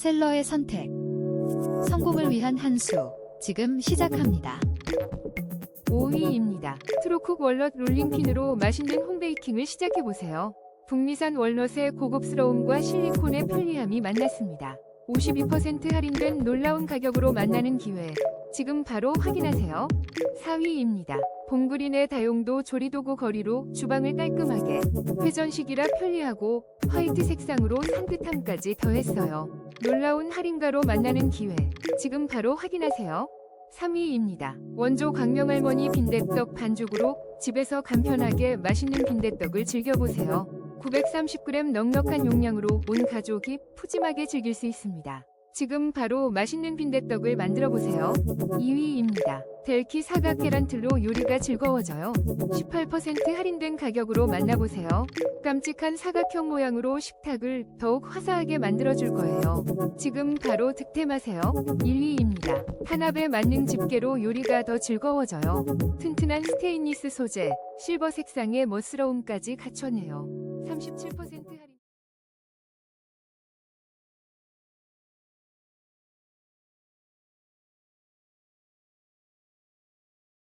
셀러의 선택. 성공을 위한 한 수. 지금 시작합니다. 5위입니다. 트로쿡 월넛 롤링핀으로 맛있는 홈베이킹을 시작해보세요. 북미산 월넛의 고급스러움과 실리콘의 편리함이 만났습니다. 52% 할인된 놀라운 가격으로 만나는 기회. 지금 바로 확인하세요. 4위입니다. 봉그린의 다용도 조리도구 거리로 주방을 깔끔하게 회전식이라 편리하고 화이트 색상으로 산뜻함까지 더했어요. 놀라운 할인가로 만나는 기회. 지금 바로 확인하세요. 3위입니다. 원조 강명할머니 빈대떡 반죽으로 집에서 간편하게 맛있는 빈대떡을 즐겨보세요. 930g 넉넉한 용량으로 온 가족이 푸짐하게 즐길 수 있습니다. 지금 바로 맛있는 빈대떡을 만들어 보세요. 2위입니다. 델키 사각 계란틀로 요리가 즐거워져요. 18% 할인된 가격으로 만나보세요. 깜찍한 사각형 모양으로 식탁을 더욱 화사하게 만들어 줄 거예요. 지금 바로 득템하세요. 1위입니다. 한압의 만능 집게로 요리가 더 즐거워져요. 튼튼한 스테인리스 소재, 실버 색상의 멋스러움까지 갖춰내요. 37% 할인